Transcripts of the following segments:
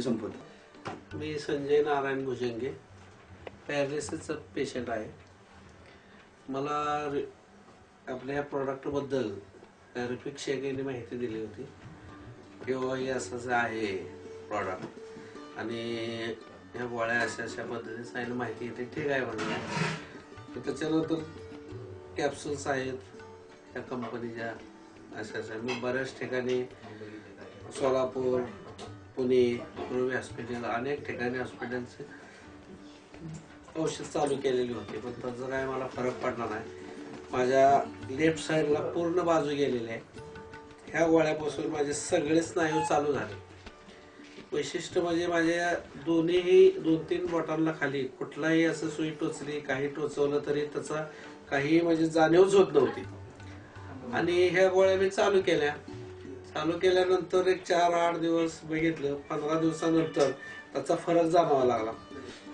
आपली संपत. मी संजय नारायण भुजंगे. पॅरालिसिसचा पेशंट आहे. मला रि- आपल्या ह्या प्रॉडक्टबद्दल रिफिक शेगेने माहिती दिली होती. किंवा हे असं असं आहे प्रॉडक्ट आणि ह्या गोळ्या अशा अशा पद्धतीने सांगितलं माहिती येते. ठीक आहे म्हणून त्याच्यानंतर कॅप्सूल्स आहेत. त्या कंपनीच्या अशा अशा. मी बऱ्याच ठिकाणी सोलापूर पुणे पूर्वी हॉस्पिटल अनेक ठिकाणी हॉस्पिटलचे औषध चालू केलेली होती. पण त्याचा काय मला फरक पडला नाही. माझ्या लेफ्ट साईडला पूर्ण बाजू गेलेली आहे. ह्या गोळ्यापासून माझे सगळे स्नायू चालू झाले. वैशिष्ट्य म्हणजे माझ्या दोन्हीही दोन तीन बोटांना खाली कुठलाही असं सुई टोचली काही टोचवलं तरी त्याचा काही म्हणजे जाणीवच होत नव्हती. आणि ह्या गोळ्या मी चालू केल्या. चालू केल्यानंतर एक चार आठ दिवस बघितलं पंधरा दिवसानंतर त्याचा फरक जाणवा लागला.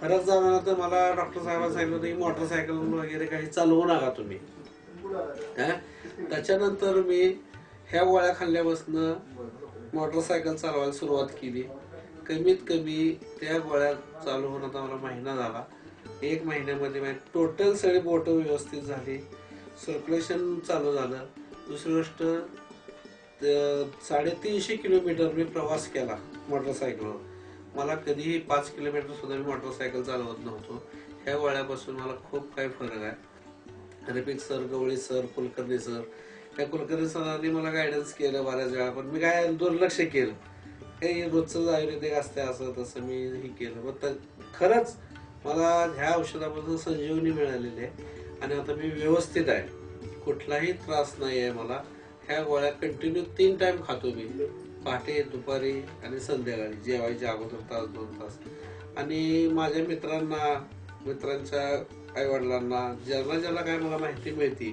फरक जाणवल्यानंतर मला डॉक्टर साहेबांना सांगितलं होतं की मोटरसायकल वगैरे काही चालवू नका तुम्ही. त्याच्यानंतर मी ह्या गोळ्या खाल्ल्यापासून मोटरसायकल चालवायला सुरुवात केली. कमीत कमी त्या गोळ्या चालू होऊन आता मला महिना झाला. एक महिन्यामध्ये माझी टोटल सगळी बोटं व्यवस्थित झाली. सर्क्युलेशन चालू झालं. दुसरी गोष्ट साडेतीनशे किलोमीटर मी प्रवास केला मोटरसायकलवर मला कधीही पाच किलोमीटर सुद्धा मी मोटरसायकल चालवत नव्हतो. ह्या वळ्यापासून मला खूप काही फरक आहे. रिपिक sir Gawali sir Kulkarni sir त्या कुलकर्णी सरांनी मला गायडन्स केलं बऱ्याच वेळा पण मी काय दुर्लक्ष केलं. काही रोजचं आयुर्वेदिक असते असं तसं मी हे केलं. पण तर खरंच मला ह्या औषधापासून संजीवनी मिळालेली आहे. आणि आता मी व्यवस्थित आहे. कुठलाही त्रास नाही आहे मला. ह्या गोळ्या कंटिन्यू तीन टाइम खातो मी. पहाटे दुपारी आणि संध्याकाळी जेवायच्या अगोदर तास दोन तास. आणि माझ्या मित्रांना मित्रांच्या आईवडिलांना ज्यांना ज्याला काय मला माहिती मिळते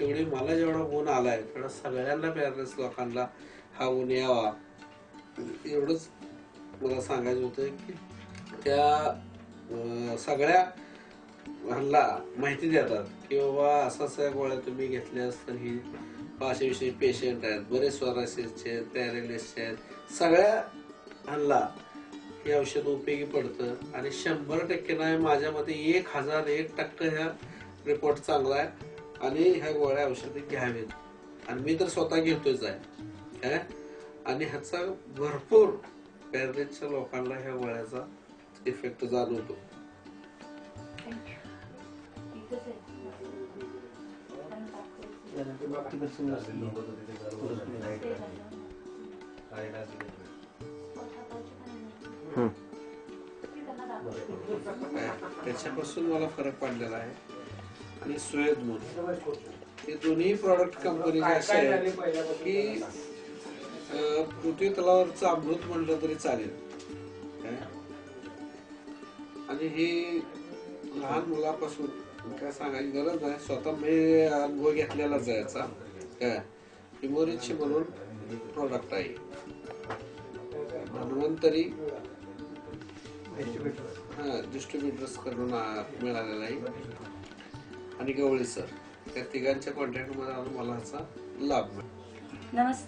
तेवढी मला जेवढा गुण आलाय तेवढा सगळ्यांना पॅरेंट्स लोकांना हा गुण यावा. एवढंच मला सांगायचं होतं की त्या सगळ्या ह्यांना माहिती देतात की बाबा असं असं गोळ्या तुम्ही घेतल्यास तर ही असे पेशंट आहेत बरेच स्वरासिसचे आहेत पॅरेलिसचे आहेत. सगळ्या हल्ला हे औषध उपयोगी पडतं आणि शंभर टक्के नाही माझ्या मते एक हजार एक टक्के ह्या रिपोर्ट चांगला आहे आणि ह्या गोळ्या औषधे घ्यावेत. आणि मी तर स्वतः घेतोच आहे. काय आणि ह्याचा भरपूर पॅरेलिसच्या लोकांना ह्या गोळ्याचा इफेक्ट जाणवतो. त्याच्यापासून मला फरक पडलेला आहे. आणि सुयद मूल हे दोन्ही प्रॉडक्ट कंपनी असे आहेत की पृथ्वी तलावरचं अमृत म्हणलं तरी चालेल. काय? आणि हे लहान मुलापासून काय सांगायची गरज नाही. स्वतः मी अनुभव घेतलेला जायचा. काय? इमोरिची म्हणून प्रोडक्ट आहे. धन्वंतरी हा डिस्ट्रीब्युटर्सकडून मिळालेला आहे. आणि गवळी सर त्या तिघांच्या कॉन्टॅक्टमध्ये मला लाभ मिळतो. नमस्ते.